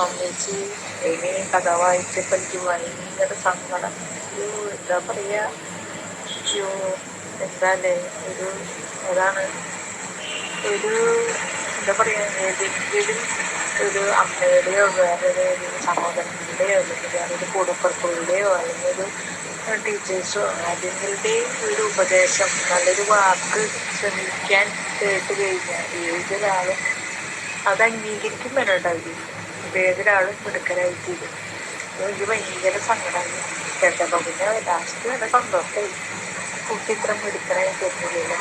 അമ്മച്ചി ഇനി കഥ വായിച്ചപ്പോൾ എനിക്ക് ഭയങ്കര സങ്കടം ഒരു എന്താ പറയാ? അയ്യോ എന്താല്ലേ ഒരു അതാണ്. ഒരു എന്താ പറയാ? ഏതെങ്കിലും ഒരു അമ്മയുടെയോ വേറൊരു ഒരു സഹോദരങ്ങളുടെയോ അല്ലെങ്കിൽ വേറൊരു കൂടപ്പുറപ്പുകളുടെയോ അല്ലെങ്കിൽ ഒരു ടീച്ചേഴ്സോ ആരെങ്കിലുടെയും ഒരു ഉപദേശം നല്ലൊരു വാക്ക് ശ്രമിക്കാൻ കേട്ട് കഴിഞ്ഞാൽ ഏതൊരാളും അത് അംഗീകരിക്കും വേണുണ്ടാവില്ല ഇപ്പം മിടുക്കനായി തീരും എനിക്ക് ഭയങ്കര സങ്കടമായി കേട്ടപ്പോൾ പിന്നെ ലാസ്റ്റ് നല്ല സന്തോഷമായി. കുട്ടി ഇത്ര മിടുക്കനായി തോന്നുന്നില്ല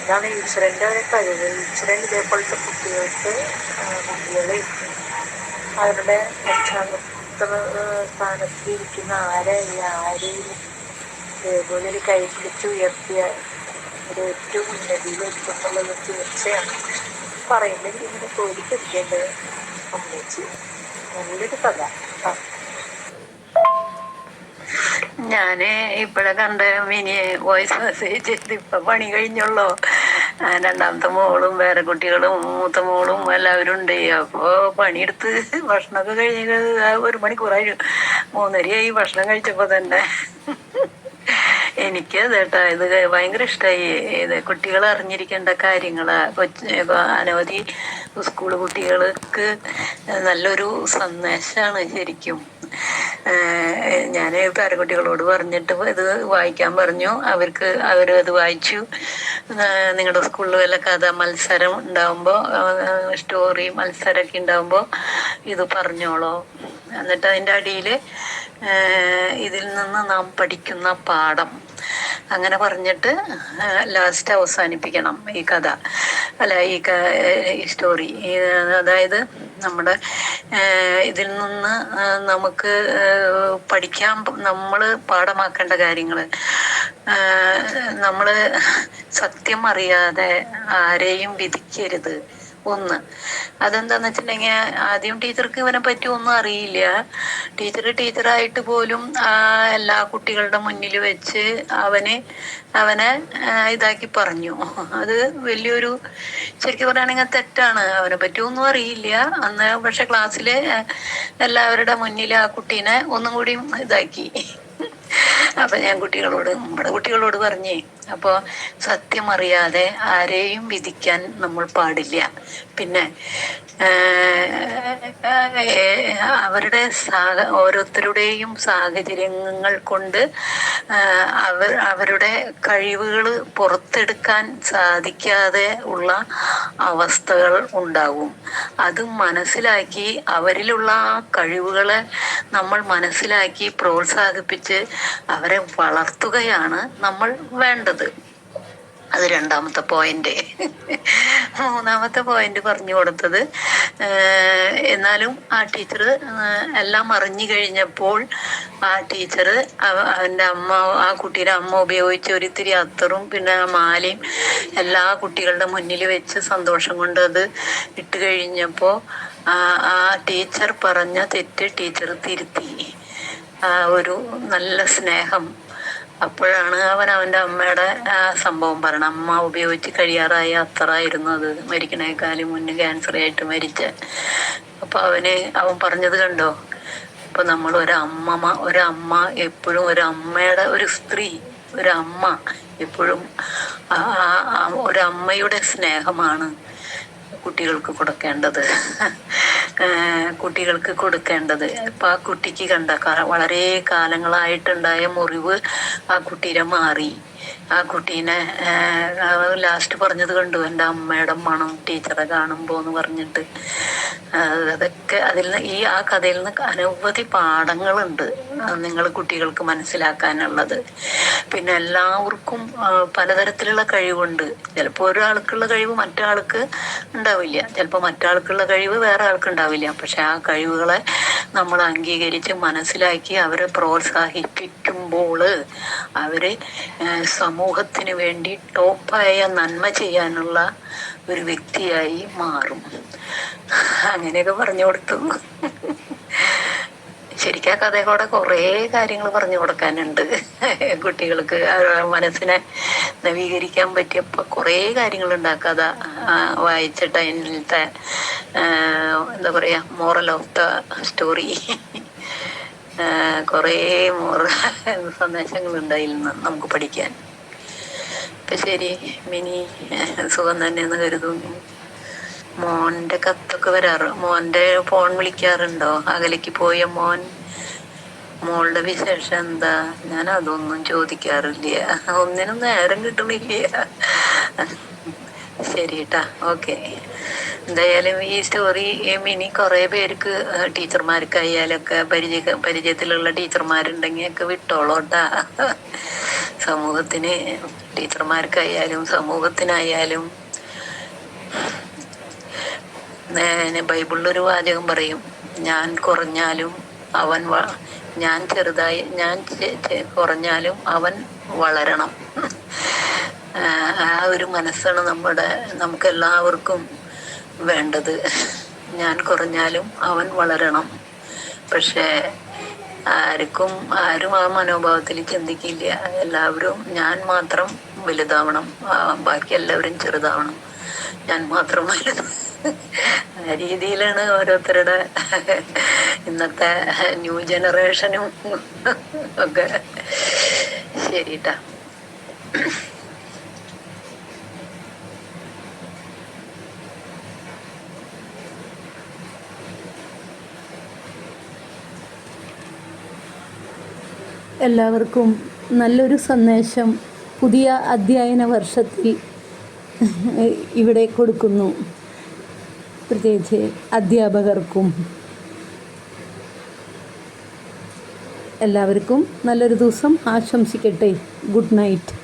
ഇതാണ് ഈശ്വരന്റെ ഒരു കഴിവ്. ഈശ്വരൻ ഇതേപോലത്തെ കുട്ടികൾക്ക് കുട്ടികളെ അവരുടെ രക്ഷാകർത്തൃ സ്ഥാനത്ത് ഇരിക്കുന്ന ആരായി ആരെയും ഇതേപോലെ ഒരു കൈ പിടിച്ച് ഉയർത്തിയ ഒരു ഏറ്റവും ഉന്നതിയിലെത്തുന്നുള്ളത് തീർച്ചയാണ്. പറയുമ്പോൾ ഇങ്ങനെ കോരിപ്പിടിക്കേണ്ടത് ഞാൻ ഇപ്പഴ കണ്ട മിനി വോയിസ് മെസ്സേജ് ചെയ്ത് ഇപ്പൊ പണി കഴിഞ്ഞുള്ളൂ. രണ്ടാമത്തെ മോളും വേറെ കുട്ടികളും മൂത്ത മോളും എല്ലാവരും ഉണ്ട്. അപ്പോ പണിയെടുത്ത് ഭക്ഷണമൊക്കെ കഴിഞ്ഞ് ഒരു മണിക്കൂറായി. മൂന്നരയായി ഭക്ഷണം കഴിച്ചപ്പോ തന്നെ. എനിക്ക് കേട്ടോ ഇത് ഭയങ്കര ഇഷ്ടമായി ഇത് കുട്ടികൾ അറിഞ്ഞിരിക്കേണ്ട കാര്യങ്ങൾ അനവധി സ്കൂൾ കുട്ടികൾക്ക് നല്ലൊരു സന്ദേശമാണ് ശരിക്കും. ഞാൻ പേരക്കുട്ടികളോട് പറഞ്ഞിട്ട് ഇത് വായിക്കാൻ പറഞ്ഞു. അവർക്ക് അവർ അത് വായിച്ചു. നിങ്ങളുടെ സ്കൂളിൽ വല്ല കഥ മത്സരം ഉണ്ടാവുമ്പോൾ സ്റ്റോറി മത്സരമൊക്കെ ഉണ്ടാവുമ്പോൾ ഇത് പറഞ്ഞോളോ. എന്നിട്ട് അതിന്റെ അടിയിൽ ഇതിൽ നിന്ന് നാം പഠിക്കുന്ന പാഠം. അങ്ങനെ പറഞ്ഞിട്ട് ലാസ്റ്റ് അവസാനിപ്പിക്കണം ഈ കഥ. അല്ല ഈ സ്റ്റോറി അതായത് നമ്മുടെ ഇതിൽ നിന്ന് നമുക്ക് പഠിക്കാൻ നമ്മൾ പാഠമാക്കേണ്ട കാര്യങ്ങൾ നമ്മൾ സത്യം അറിയാതെ ആരെയും വിധിക്കരുത്. ഒന്ന്. അതെന്താന്ന് വെച്ചിട്ടുണ്ടെങ്കിൽ ആദ്യം ടീച്ചർക്ക് ഇവനെ പറ്റി ഒന്നും അറിയില്ല. ടീച്ചർ ടീച്ചറായിട്ട് പോലും എല്ലാ കുട്ടികളുടെ മുന്നിൽ വെച്ച് അവന് അവനെ ഇതാക്കി പറഞ്ഞു. അത് വലിയൊരു ശരിക്കും പറയുകയാണെങ്കിൽ തെറ്റാണ്. അവനെ പറ്റി ഒന്നും അറിയില്ല. അന്ന് പക്ഷെ ക്ലാസ്സിൽ എല്ലാവരുടെ മുന്നിൽ ആ കുട്ടീനെ ഒന്നും കൂടി ഇതാക്കി. അപ്പൊ ഞാൻ കുട്ടികളോട് നമ്മുടെ കുട്ടികളോട് പറഞ്ഞേ അപ്പോ സത്യം അറിയാതെ ആരെയും വിധിക്കാൻ നമ്മൾ പാടില്ല. പിന്നെ അവരുടെ സാഹ ഓരോരുത്തരുടെയും സാഹചര്യങ്ങൾ കൊണ്ട് അവർ അവരുടെ കഴിവുകൾ പുറത്തെടുക്കാൻ സാധിക്കാതെ ഉള്ള അവസ്ഥകൾ ഉണ്ടാവും അത് മനസ്സിലാക്കി അവരിലുള്ള ആ കഴിവുകളെ നമ്മൾ മനസ്സിലാക്കി പ്രോത്സാഹിപ്പിച്ച് അവരെ വളർത്തുകയാണ് നമ്മൾ വേണ്ടത്. അത് രണ്ടാമത്തെ പോയിന്റ്. മൂന്നാമത്തെ പോയിന്റ് പറഞ്ഞു കൊടുത്തത് എന്നാലും ആ ടീച്ചർ എല്ലാം അറിഞ്ഞു കഴിഞ്ഞപ്പോൾ ആ ടീച്ചർ അവന്റെ അമ്മ ആ കുട്ടിയുടെ അമ്മ ഉപയോഗിച്ച ഒരിത്തിരി അത്തറും പിന്നെ മാലയും എല്ലാ കുട്ടികളുടെ മുന്നിൽ വെച്ച് സന്തോഷം കൊണ്ട് അത് ഇട്ട് കഴിഞ്ഞപ്പോൾ ആ ടീച്ചർ പറഞ്ഞ തെറ്റ് ടീച്ചർ തിരുത്തി. ആ ഒരു നല്ല സ്നേഹം. അപ്പോഴാണ് അവൻ അവന്റെ അമ്മയുടെ ആ സംഭവം പറയണം അമ്മ ഉപയോഗിച്ച് കഴിയാറായ അത്രയായിരുന്നു അത്. മരിക്കണേക്കാളും മുന്നേ ക്യാൻസർ ആയിട്ട് മരിച്ച. അപ്പൊ അവന് അവൻ പറഞ്ഞത് കണ്ടോ? അപ്പൊ നമ്മൾ ഒരു അമ്മ ഒരു അമ്മ എപ്പോഴും ഒരു അമ്മയുടെ ഒരു സ്ത്രീ ഒരു അമ്മ എപ്പോഴും ആ അമ്മയുടെ സ്നേഹമാണ് കുട്ടികൾക്ക് കൊടുക്കേണ്ടത്. കുട്ടികൾക്ക് കൊടുക്കേണ്ടത്. അപ്പൊ ആ കുട്ടിക്ക് കണ്ട വളരെ കാലങ്ങളായിട്ടുണ്ടായ മുറിവ് ആ കുട്ടീനെ മാറി. ആ കുട്ടീനെ ലാസ്റ്റ് പറഞ്ഞത് കണ്ടു. എന്റെ അമ്മയുടെ മണം ടീച്ചറെ കാണുമ്പോൾ എന്ന് പറഞ്ഞിട്ട് അതൊക്കെ അതിൽ നിന്ന് ഈ ആ കഥയിൽ നിന്ന് അനവധി പാഠങ്ങളുണ്ട്. നിങ്ങൾ കുട്ടികൾക്ക് മനസ്സിലാക്കാനുള്ളത്. പിന്നെ എല്ലാവർക്കും പലതരത്തിലുള്ള കഴിവുണ്ട്. ചിലപ്പോൾ ഒരാൾക്കുള്ള കഴിവ് മറ്റാൾക്ക് ഉണ്ടാവില്ല. ചിലപ്പോൾ മറ്റാൾക്കുള്ള കഴിവ് വേറെ ആൾക്ക് ഉണ്ടാവില്ല. പക്ഷെ ആ കഴിവുകളെ നമ്മൾ അംഗീകരിച്ച് മനസ്സിലാക്കി അവരെ പ്രോത്സാഹിപ്പിക്കുമ്പോൾ അവർ ഏഹ് സമൂഹത്തിന് വേണ്ടി ടോപ്പായ നന്മ ചെയ്യാനുള്ള ഒരു വ്യക്തിയായി മാറും. അങ്ങനെയൊക്കെ പറഞ്ഞു കൊടുത്തു. ശരിക്കാ ആ കഥ കൂടെ കുറേ കാര്യങ്ങൾ പറഞ്ഞു കൊടുക്കാനുണ്ട്. കുട്ടികൾക്ക് മനസ്സിനെ നവീകരിക്കാൻ പറ്റിയ പ- കുറേ കാര്യങ്ങളുണ്ട് ആ കഥ വായിച്ചിട്ട് അതിനത്തെ എന്താ പറയാ മോറൽ ഓഫ് ദ സ്റ്റോറി കുറേ മോറൽ സന്ദേശങ്ങളുണ്ട് അതിൽ നിന്ന് നമുക്ക് പഠിക്കാൻ. അപ്പൊ ശരി. മിനി സുഖം തന്നെയെന്ന് കരുതുന്നു. മോന്റെ കത്തൊക്കെ വരാറ്? മോന്റെ ഫോൺ വിളിക്കാറുണ്ടോ? അകലേക്ക് പോയ മോൻ? മോളുടെ വിശേഷം എന്താ? ഞാൻ അതൊന്നും ചോദിക്കാറില്ല. ഒന്നിനും നേരം കിട്ടണില്ല ശരി കേട്ടാ ഓക്കെ. എന്തായാലും ഈ സ്റ്റോറി മിനി കുറെ പേർക്ക് ടീച്ചർമാർക്കായാലൊക്കെ പരിചയ പരിചയത്തിലുള്ള ടീച്ചർമാരുണ്ടെങ്കിൽ ഒക്കെ വിട്ടോളോട്ടാ സമൂഹത്തിന് ടീച്ചർമാർക്കായാലും സമൂഹത്തിനായാലും ബൈബിളിലൊരു വാചകം പറയും ഞാൻ കുറഞ്ഞാലും അവൻ ഞാൻ ചെറുതായി ഞാൻ കുറഞ്ഞാലും അവൻ വളരണം. ആ ഒരു മനസ്സാണ് നമ്മുടെ നമുക്ക് എല്ലാവർക്കും വേണ്ടത്. ഞാൻ കുറഞ്ഞാലും അവൻ വളരണം. പക്ഷേ ആർക്കും ആരും ആ മനോഭാവത്തിൽ ചിന്തിക്കില്ല. എല്ലാവരും ഞാൻ മാത്രം വലുതാവണം. ബാക്കി എല്ലാവരും ചെറുതാവണം. ഞാൻ മാത്രം വലുത്. ആ രീതിയിലാണ് ഓരോരുത്തരുടെ ഇന്നത്തെ ന്യൂ ജനറേഷനും ഒക്കെ. ശരിട്ടാ. എല്ലാവർക്കും നല്ലൊരു സന്ദേശം പുതിയ അധ്യയന വർഷത്തിൽ ഇവിടെ കൊടുക്കുന്നു. പ്രത്യേകിച്ച് അധ്യാപകർക്കും എല്ലാവർക്കും നല്ലൊരു ദിവസം ആശംസിക്കട്ടെ. Good night.